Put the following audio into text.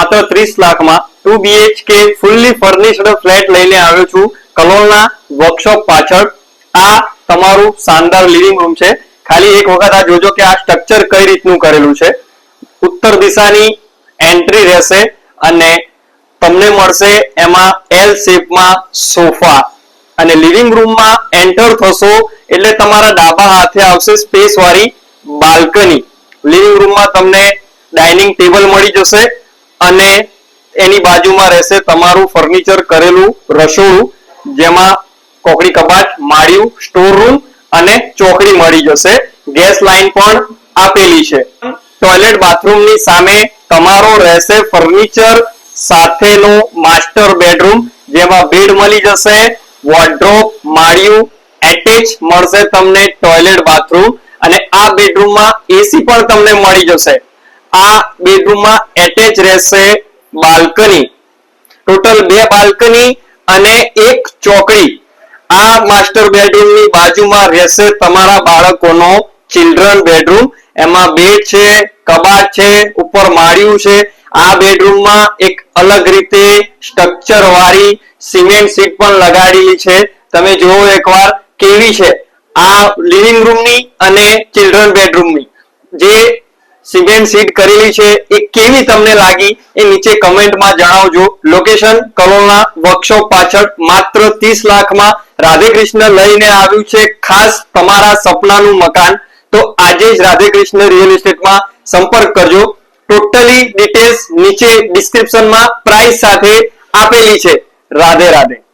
માત્ર ત્રીસ લાખમાં two BHK fully furnished flat લઈને આવ્યો છું. કલોલના વર્કશોપ પાછળ. આ તમારું શાનદાર લિવિંગ રૂમ છે. ખાલી એક વખત આ જોજો કે આ સ્ટ્રક્ચર કઈ રીતનું કરેલું છે. ઉત્તર દિશાની એન્ટ્રી રહેશે અને તમને મળશે એમાં એલ શેપમાં સોફા. અને લિવિંગ રૂમમાં એન્ટર થશો એટલે તમારા ડાબા હાથે આવશે સ્પેસ વાળી બાલ્કની. લિવિંગ રૂમમાં તમને ડાઇનિંગ ટેબલ મળી જશે. અને એની બાજુમાં રહેશે તમારું ફર્નિચર કરેલું રસોડું, જેમાં કોકડી કબાટ, માળિયું સ્ટોર રૂમ અને ચોકડી મળી જશે. ગેસ લાઇન પણ આપેલી છે. ટોયલેટ બાથરૂમની સામે તમારો રહેશે ફર્નિચર સાથેનો માસ્ટર બેડરૂમ જેમાં બેડ મળી જશે વોર્ડ્રોપ માળિયું એટેચ મળશે તમને ટોયલેટ બાથરૂમ અને આ બેડરૂમમાં એસી પણ તમને મળી જશે. આ બેડરૂમમાં એટેચ રહેશે બાલ્કની. ટોટલ બે બાલ્કની અને એક ચોકડી. આ માસ્ટર બેડરૂમની બાજુમાં રહેશે તમારા બાળકોનો ચિલ્ડ્રન બેડરૂમ એમાં બેડ છે, કબાટ છે, ઉપર માળિયું છે. આ બેડરૂમમાં એક અલગ રીતે સ્ટ્રક્ચર વાળી સિમેન્ટ સીટ પણ લગાડેલી છે. તમે જુઓ એકવાર કેવી છે. આ લિવિંગ રૂમની અને ચિલ્ડ્રન બેડરૂમની જે સિમેન્ટ સીટ કરેલી છે. એ કેવી તમને લાગી? એ નીચે કમેન્ટમાં જણાવજો. લોકેશન કલોલના વર્કશોપ પાછળ માત્ર 30 લાખમાં રાધે કૃષ્ણ લઈને આવ્યું છે. ખાસ તમારા સપનાનું મકાન. તો આજે જ રાધે કૃષ્ણ રિયલ એસ્ટેટમાં સંપર્ક કરજો. ટોટલી ડિટેલ્સ નીચે ડિસ્ક્રિપ્શનમાં પ્રાઇસ સાથે આપેલી છે. રાધે રાધે.